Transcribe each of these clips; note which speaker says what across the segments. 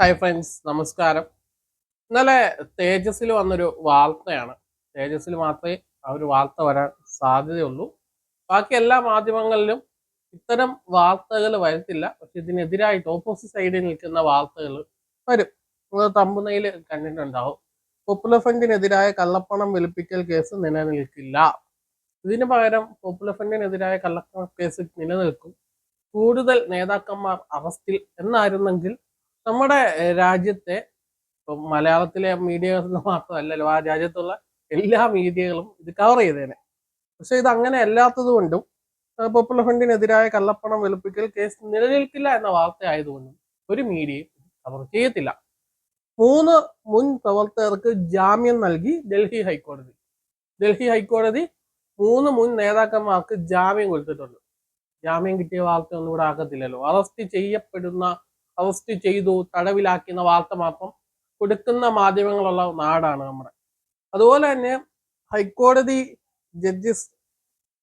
Speaker 1: Hi friends നമസ്കാരം. ഇന്നലെ തേജസ്സിൽ വന്നൊരു വാർത്തയാണ്. തേജസ്സിൽ മാത്രമേ ആ ഒരു വാർത്ത വരാൻ സാധ്യതയുള്ളൂ. ബാക്കി എല്ലാ മാധ്യമങ്ങളിലും ഇത്തരം വാർത്തകൾ വരത്തില്ല. പക്ഷെ ഇതിനെതിരായിട്ട് ഓപ്പോസിറ്റ് സൈഡിൽ നിൽക്കുന്ന വാർത്തകൾ വരും. നിങ്ങൾ തമ്പുനയിൽ കണ്ടിട്ടുണ്ടാവും. പോപ്പുലർ ഫണ്ടിനെതിരായ കള്ളപ്പണം വെളുപ്പിക്കൽ കേസ് നിലനിൽക്കില്ല. ഇതിനു പകരം പോപ്പുലർ ഫണ്ടിനെതിരായ കള്ളപ്പണ കേസ് നിലനിൽക്കും. കൂടുതൽ നേതാക്കന്മാർ അറസ്റ്റിൽ എന്നായിരുന്നെങ്കിൽ നമ്മുടെ രാജ്യത്തെ ഇപ്പം മലയാളത്തിലെ മീഡിയകൾ മാത്രമല്ലല്ലോ ആ രാജ്യത്തുള്ള എല്ലാ മീഡിയകളും ഇത് കവർ ചെയ്തേനെ. പക്ഷെ ഇത് അങ്ങനെ അല്ലാത്തത് കൊണ്ടും പോപ്പുലർ ഫ്രണ്ടിനെതിരായ കള്ളപ്പണം വെളുപ്പിക്കൽ കേസ് നിലനിൽക്കില്ല എന്ന വാർത്ത ആയതുകൊണ്ടും ഒരു മീഡിയയും കവർ ചെയ്യത്തില്ല. മൂന്ന് മുൻ പ്രവർത്തകർക്ക് ജാമ്യം നൽകി ഡൽഹി ഹൈക്കോടതി. ഡൽഹി ഹൈക്കോടതി മൂന്ന് മുൻ നേതാക്കന്മാർക്ക് ജാമ്യം കൊടുത്തിട്ടുണ്ട്. ജാമ്യം കിട്ടിയ വാർത്ത ഒന്നും ഇവിടെ ആക്കത്തില്ലല്ലോ അറസ്റ്റ് ചെയ്യപ്പെടുന്ന അറസ്റ്റ് ചെയ്തു തടവിലാക്കുന്ന വാർത്ത മാത്രം കൊടുക്കുന്ന മാധ്യമങ്ങളുള്ള നാടാണ് നമ്മുടെ. അതുപോലെ തന്നെ ഹൈക്കോടതി judges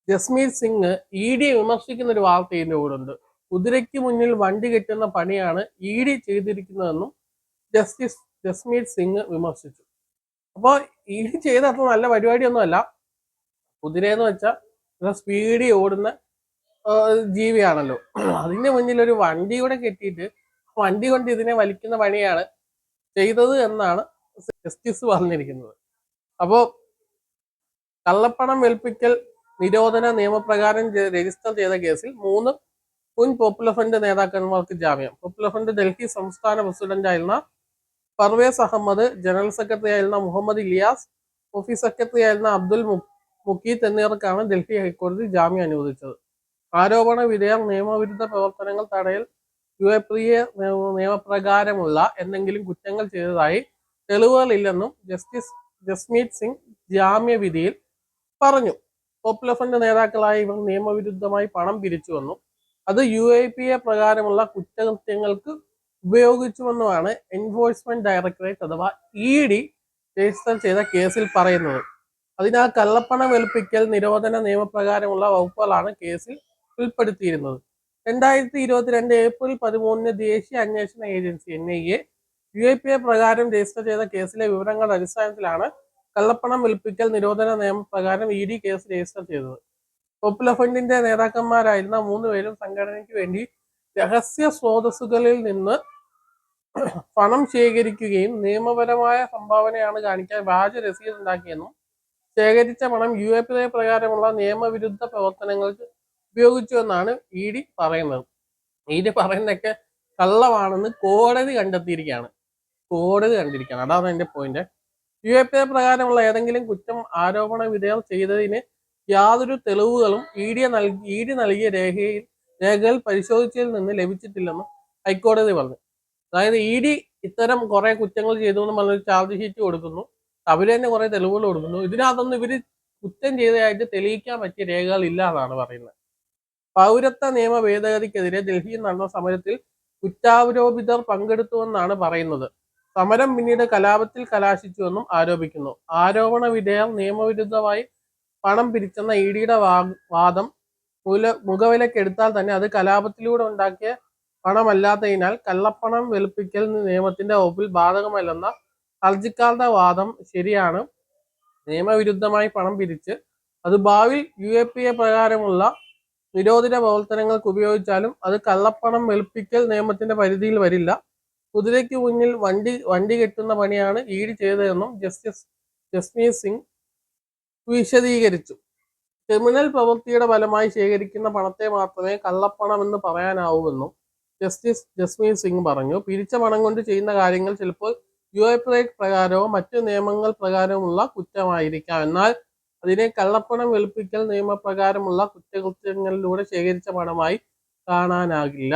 Speaker 1: Jasmeet Singh E D വിമർശിക്കുന്ന ഒരു വാർത്ത ഇതിന്റെ കൂടെ കുതിരയ്ക്ക് മുന്നിൽ വണ്ടി കെട്ടുന്ന പണിയാണ് ഇ ഡി ചെയ്തിരിക്കുന്നതെന്നും ജസ്റ്റിസ് ജസ്മീർ സിംഗ് വിമർശിച്ചു. അപ്പോൾ ഇ ഡി ചെയ്തത്ര നല്ല പരിപാടിയൊന്നുമല്ല. കുതിര എന്ന് വെച്ചാൽ സ്പീഡിൽ ഓടുന്ന ജീവിയാണല്ലോ. അതിന്റെ മുന്നിൽ ഒരു വണ്ടി കൂടെ കെട്ടിയിട്ട് വണ്ടി കൊണ്ട് ഇതിനെ വലിക്കുന്ന പണിയാണ് ചെയ്തത് എന്നാണ് ജസ്റ്റിസ് പറഞ്ഞിരിക്കുന്നത്. അപ്പോൾ കള്ളപ്പണം വെൽപ്പിക്കൽ നിരോധന നിയമപ്രകാരം രജിസ്റ്റർ ചെയ്ത കേസിൽ മൂന്ന് മുൻ പോപ്പുലർ ഫ്രണ്ട് നേതാക്കന്മാർക്ക് ജാമ്യം. പോപ്പുലർ ഫ്രണ്ട് ഡൽഹി സംസ്ഥാന പ്രസിഡന്റായിരുന്ന പർവേസ് അഹമ്മദ് ജനറൽ സെക്രട്ടറി ആയിരുന്ന മുഹമ്മദ് ഇലിയാസ് ഓഫീസ് സെക്രട്ടറി ആയിരുന്ന അബ്ദുൽ മുക്കീത് എന്നിവർക്കാണ് ഡൽഹി ഹൈക്കോടതി ജാമ്യം അനുവദിച്ചത്. ആരോപണ വിധേയർ നിയമവിരുദ്ധ പ്രവർത്തനങ്ങൾ തടയൽ യു എ പി എ നിയമപ്രകാരമുള്ള എന്തെങ്കിലും കുറ്റങ്ങൾ ചെയ്തതായി തെളിവുകളില്ലെന്നും ജസ്റ്റിസ് ജസ്മീത് സിംഗ് ജാമ്യവിധിയിൽ പറഞ്ഞു. പോപ്പുലർ ഫ്രണ്ട് നേതാക്കളായ ഇവർ നിയമവിരുദ്ധമായി പണം പിരിച്ചുവെന്നും അത് യു എ പി എ പ്രകാരമുള്ള കുറ്റകൃത്യങ്ങൾക്ക് ഉപയോഗിച്ചുവെന്നുമാണ് എൻഫോഴ്സ്മെന്റ് ഡയറക്ടറേറ്റ് അഥവാ ഇ ഡി രജിസ്റ്റർ ചെയ്ത കേസിൽ പറയുന്നത്. അതിനാൽ കള്ളപ്പണം വെളുപ്പിക്കൽ നിരോധന നിയമപ്രകാരമുള്ള വകുപ്പുകളാണ് കേസിൽ ഉൾപ്പെടുത്തിയിരുന്നത്. രണ്ടായിരത്തി ഇരുപത്തിരണ്ട് ഏപ്രിൽ പതിമൂന്നിന് ദേശീയ അന്വേഷണ agency N I A U A P A പ്രകാരം രജിസ്റ്റർ ചെയ്ത കേസിലെ വിവരങ്ങളുടെ അടിസ്ഥാനത്തിലാണ് കള്ളപ്പണം വിൽപ്പിക്കൽ നിരോധന നിയമപ്രകാരം ഇ ഡി കേസ് രജിസ്റ്റർ ചെയ്തത്. പോപ്പുലർ ഫണ്ടിന്റെ നേതാക്കന്മാരായിരുന്ന മൂന്ന് പേരും സംഘടനയ്ക്ക് വേണ്ടി രഹസ്യ സ്രോതസ്സുകളിൽ നിന്ന് പണം ശേഖരിക്കുകയും നിയമപരമായ സംഭാവനയാണ് കാണിക്കാൻ വ്യാജ രസീത് ഉണ്ടാക്കിയെന്നും ശേഖരിച്ച പണം യു എ പി പ്രകാരമുള്ള നിയമവിരുദ്ധ പ്രവർത്തനങ്ങൾക്ക് ഉപയോഗിച്ചു എന്നാണ് ഇ ഡി പറയുന്നത്. ഇ ഡി പറയുന്നതൊക്കെ കള്ളമാണെന്ന് കോടതി കണ്ടെത്തിയിരിക്കുകയാണ്. കോടതി കണ്ടിരിക്കുകയാണ്. അതാണ് എന്റെ point U A P A പ്രകാരമുള്ള ഏതെങ്കിലും കുറ്റം ആരോപണ വിധേയം ചെയ്തതിന് യാതൊരു തെളിവുകളും ഇ ഡി നൽകി ഇ ഡി നൽകിയ രേഖയിൽ രേഖകൾ പരിശോധിച്ചതിൽ നിന്ന് ലഭിച്ചിട്ടില്ലെന്ന് ഹൈക്കോടതി പറഞ്ഞു. അതായത് ഇ ഡി ഇത്തരം കുറേ കുറ്റങ്ങൾ ചെയ്തു എന്ന് പറഞ്ഞൊരു ചാർജ് ഷീറ്റ് കൊടുക്കുന്നു. അവർ തന്നെ കുറെ തെളിവുകൾ കൊടുക്കുന്നു. ഇതിനകത്തൊന്നും ഇവർ കുറ്റം ചെയ്തതായിട്ട് തെളിയിക്കാൻ പറ്റിയ രേഖകൾ ഇല്ല എന്നാണ് പറയുന്നത്. പൗരത്വ നിയമ ഭേദഗതിക്കെതിരെ ഡൽഹിയിൽ നടന്ന സമരത്തിൽ കുറ്റാരോപിതർ പങ്കെടുത്തുവെന്നാണ് പറയുന്നത്. സമരം പിന്നീട് കലാപത്തിൽ കലാശിച്ചുവെന്നും ആരോപിക്കുന്നു. ആരോപണ വിധേയർ നിയമവിരുദ്ധമായി പണം പിരിച്ചെന്ന ഇ ഡിയുടെ വാദം മുല മുഖവിലക്കെടുത്താൽ തന്നെ അത് കലാപത്തിലൂടെ ഉണ്ടാക്കിയ പണമല്ലാത്തതിനാൽ കള്ളപ്പണം വെളുപ്പിക്കൽ നിയമത്തിന്റെ വകുപ്പിൽ ബാധകമല്ലെന്ന ഹർജിക്കാരുടെ വാദം ശരിയാണ്. നിയമവിരുദ്ധമായി പണം പിരിച്ച് അത് ഭാവിയിൽ യു എ പി എ പ്രകാരമുള്ള നിരോധിത പ്രവർത്തനങ്ങൾക്ക് ഉപയോഗിച്ചാലും അത് കള്ളപ്പണം വെളുപ്പിക്കൽ നിയമത്തിന്റെ പരിധിയിൽ വരില്ല. കുതിരയ്ക്ക് മുന്നിൽ വണ്ടി വണ്ടി കെട്ടുന്ന പണിയാണ് ഈഡ് ചെയ്തതെന്നും ജസ്റ്റിസ് ജസ്മീർ സിംഗ് വിശദീകരിച്ചു. ക്രിമിനൽ പ്രവൃത്തിയുടെ ഫലമായി ശേഖരിക്കുന്ന പണത്തെ മാത്രമേ കള്ളപ്പണം കള്ളപ്പണമെന്ന് പറയാനാവൂവെന്നും ജസ്റ്റിസ് ജസ്മീർ സിംഗ് പറഞ്ഞു. പിരിച്ച പണം കൊണ്ട് ചെയ്യുന്ന കാര്യങ്ങൾ ചിലപ്പോൾ യു എ പ്രകാരമോ മറ്റു നിയമങ്ങൾ പ്രകാരമുള്ള കുറ്റമായിരിക്കാം. എന്നാൽ അതിനെ കള്ളപ്പണം വെളുപ്പിക്കൽ നിയമപ്രകാരമുള്ള കുറ്റകൃത്യങ്ങളിലൂടെ ശേഖരിച്ച പണമായി കാണാനാകില്ല.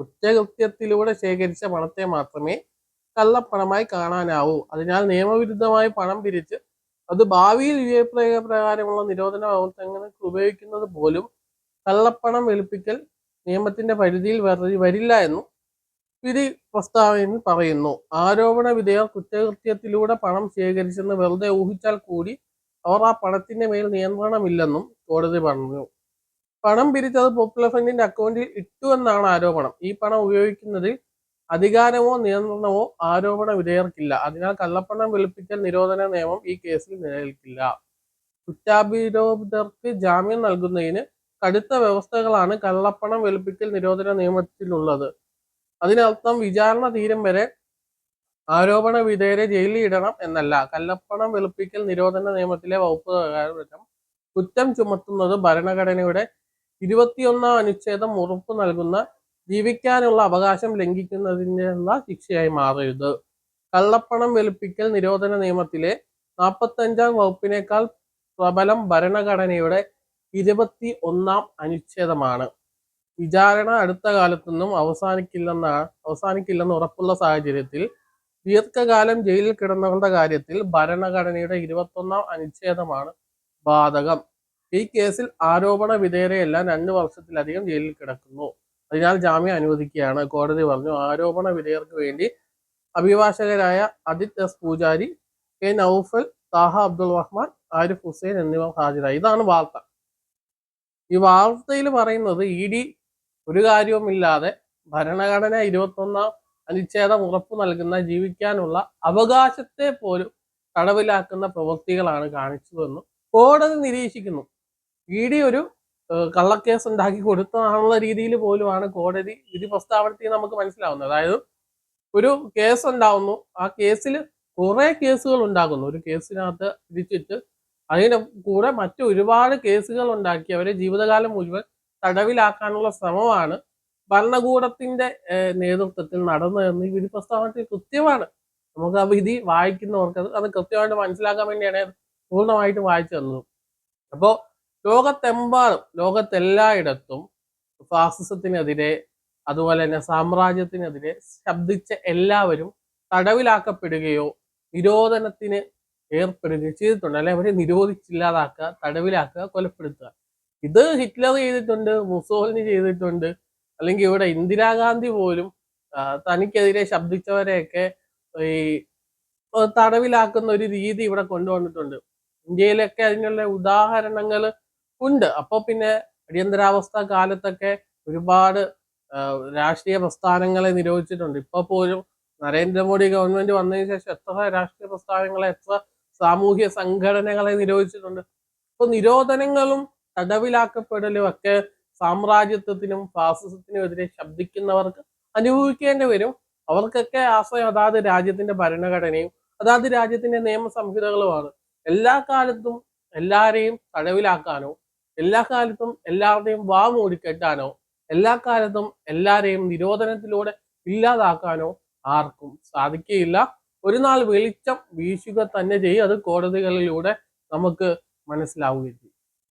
Speaker 1: കുറ്റകൃത്യത്തിലൂടെ ശേഖരിച്ച പണത്തെ മാത്രമേ കള്ളപ്പണമായി കാണാനാവൂ. അതിനാൽ നിയമവിരുദ്ധമായി പണം പിരിച്ച് അത് ഭാവിയിൽ വിജയപ്രയോഗ പ്രകാരമുള്ള നിരോധന പ്രവർത്തനങ്ങൾക്ക് ഉപയോഗിക്കുന്നത് പോലും കള്ളപ്പണം വെളുപ്പിക്കൽ നിയമത്തിന്റെ പരിധിയിൽ വരി- വരില്ല എന്നും വിധി പ്രസ്താവനയിൽ പറയുന്നു. ആരോപണ വിധേയർ കുറ്റകൃത്യത്തിലൂടെ പണം ശേഖരിച്ചെന്ന് വെറുതെ ഊഹിച്ചാൽ കൂടി അവർ ആ പണത്തിന്റെ മേൽ നിയന്ത്രണമില്ലെന്നും കോടതി പറഞ്ഞു. പണം പിരിച്ചത് പോപ്പുലർ ഫ്രണ്ടിന്റെ അക്കൗണ്ടിൽ ഇട്ടു എന്നാണ് ആരോപണം. ഈ പണം ഉപയോഗിക്കുന്നതിൽ അധികാരമോ നിയന്ത്രണമോ ആരോപണ വിധേയർക്കില്ല. അതിനാൽ കള്ളപ്പണം വെളുപ്പിക്കൽ നിരോധന നിയമം ഈ കേസിൽ നിലനിൽക്കില്ല. കുറ്റാഭിരോധർക്ക് ജാമ്യം നൽകുന്നതിന് കടുത്ത വ്യവസ്ഥകളാണ് കള്ളപ്പണം വെളുപ്പിക്കൽ നിരോധന നിയമത്തിലുള്ളത്. അതിനർത്ഥം വിചാരണ തീരം വരെ ആരോപണ വിധേയരെ ജയിലിൽ ഇടണം എന്നല്ല. കല്ലപ്പണം വെളുപ്പിക്കൽ നിരോധന നിയമത്തിലെ വകുപ്പ് പ്രകാരം കുറ്റം ചുമത്തുന്നത് ഭരണഘടനയുടെ ഇരുപത്തിയൊന്നാം അനുച്ഛേദം ഉറപ്പ് നൽകുന്ന ജീവിക്കാനുള്ള അവകാശം ലംഘിക്കുന്നതിനുള്ള ശിക്ഷയായി മാറരുത് കള്ളപ്പണം വെളുപ്പിക്കൽ നിരോധന നിയമത്തിലെ നാൽപ്പത്തഞ്ചാം വകുപ്പിനേക്കാൾ പ്രബലം ഭരണഘടനയുടെ ഇരുപത്തി ഒന്നാം അനുച്ഛേദമാണ്. വിചാരണ അടുത്ത കാലത്തൊന്നും അവസാനിക്കില്ലെന്ന അവസാനിക്കില്ലെന്ന് ഉറപ്പുള്ള സാഹചര്യത്തിൽ ദീർഘകാലം ജയിലിൽ കിടന്നവരുടെ കാര്യത്തിൽ ഭരണഘടനയുടെ ഇരുപത്തൊന്നാം അനുച്ഛേദമാണ് ബാധകം. ഈ കേസിൽ ആരോപണ വിധേയരെയെല്ലാം രണ്ടു വർഷത്തിലധികം ജയിലിൽ കിടക്കുന്നു. അതിനാൽ ജാമ്യം അനുവദിക്കുകയാണ്. കോടതി പറഞ്ഞു ആരോപണ വിധേയർക്ക് വേണ്ടി അഭിഭാഷകരായ അദിത് എസ് പൂജാരി കെ നൌഫൽ താഹ അബ്ദുൾ റഹ്മാൻ ആരിഫ് ഹുസൈൻ എന്നിവർ ഹാജരായി. ഇതാണ് വാർത്ത. ഈ വാർത്തയിൽ പറയുന്നത് ഇ ഡി ഒരു കാര്യവുമില്ലാതെ ഭരണഘടന ഇരുപത്തൊന്നാം അനുച്ഛേദം ഉറപ്പു നൽകുന്ന ജീവിക്കാനുള്ള അവകാശത്തെ പോലും തടവിലാക്കുന്ന പ്രവൃത്തികളാണ് കാണിച്ചതെന്നും കോടതി നിരീക്ഷിക്കുന്നു. ഇ ഡി ഒരു കള്ളക്കേസ് ഉണ്ടാക്കി കൊടുത്തതാണുള്ള രീതിയിൽ പോലുമാണ് കോടതി വിധി പ്രസ്താവനത്തിൽ നമുക്ക് മനസ്സിലാവുന്നത്. അതായത് ഒരു കേസ് ഉണ്ടാവുന്നു ആ കേസിൽ കുറെ കേസുകൾ ഉണ്ടാകുന്നു. ഒരു കേസിനകത്ത് വിധിച്ചിട്ട് അതിന് കൂടെ മറ്റു ഒരുപാട് കേസുകൾ ഉണ്ടാക്കി അവരെ ജീവിതകാലം മുഴുവൻ തടവിലാക്കാനുള്ള ശ്രമമാണ് ഭരണകൂടത്തിന്റെ നേതൃത്വത്തിൽ നടന്നതെന്ന് ഈ വിധി പ്രസ്താവനത്തിൽ കൃത്യമാണ്. നമുക്ക് ആ വിധി വായിക്കുന്നവർക്ക് അത് കൃത്യമായിട്ട് മനസ്സിലാക്കാൻ വേണ്ടിയാണ് പൂർണമായിട്ട് വായിച്ചു തന്നത്. അപ്പോൾ ലോകത്തെമ്പാടും ലോകത്തെല്ലായിടത്തും ഫാസിസത്തിനെതിരെ അതുപോലെ തന്നെ സാമ്രാജ്യത്തിനെതിരെ ശബ്ദിച്ച എല്ലാവരും തടവിലാക്കപ്പെടുകയോ നിരോധനത്തിന് ഏർപ്പെടുകയോ ചെയ്തിട്ടുണ്ട്. അല്ലെ അവരെ നിരോധിച്ചില്ലാതാക്കുക തടവിലാക്കുക കൊലപ്പെടുത്തുക. ഇത് ഹിറ്റ്ലർ ചെയ്തിട്ടുണ്ട് മുസോളിനി ചെയ്തിട്ടുണ്ട്. അല്ലെങ്കിൽ ഇവിടെ ഇന്ദിരാഗാന്ധി പോലും തനിക്കെതിരെ ശബ്ദിച്ചവരെയൊക്കെ ഈ തടവിലാക്കുന്ന ഒരു രീതി ഇവിടെ കൊണ്ടുവന്നിട്ടുണ്ട്. ഇന്ത്യയിലൊക്കെ അതിനുള്ള ഉദാഹരണങ്ങൾ ഉണ്ട്. അപ്പോൾ പിന്നെ അടിയന്തരാവസ്ഥ കാലത്തൊക്കെ ഒരുപാട് രാഷ്ട്രീയ പ്രസ്ഥാനങ്ങളെ നിരോധിച്ചിട്ടുണ്ട്. ഇപ്പൊ പോലും നരേന്ദ്രമോദി ഗവൺമെന്റ് വന്നതിന് ശേഷം എത്ര രാഷ്ട്രീയ പ്രസ്ഥാനങ്ങളെ എത്ര സാമൂഹ്യ സംഘടനകളെ നിരോധിച്ചിട്ടുണ്ട്. ഇപ്പൊ നിരോധനങ്ങളും തടവിലാക്കപ്പെടലും ഒക്കെ സാമ്രാജ്യത്വത്തിനും ഫാസിസത്തിനും എതിരെ ശബ്ദിക്കുന്നവർക്ക് അനുഭവിക്കേണ്ടി വരും. അവർക്കൊക്കെ ആശ്രയം അതാത് രാജ്യത്തിന്റെ ഭരണഘടനയും അതാത് രാജ്യത്തിന്റെ നിയമ സംഹിതകളുമാണ് എല്ലാ കാലത്തും എല്ലാരെയും തടവിലാക്കാനോ എല്ലാ കാലത്തും എല്ലാവരുടെയും വാ മൂടിക്കെട്ടാനോ എല്ലാ കാലത്തും എല്ലാരെയും നിരോധനത്തിലൂടെ ഇല്ലാതാക്കാനോ ആർക്കും സാധിക്കുകയില്ല. ഒരു നാൾ വെളിച്ചം വീശുക തന്നെ ചെയ്യും. അത് കോടതികളിലൂടെ നമുക്ക് മനസ്സിലാവുകയും ചെയ്യും.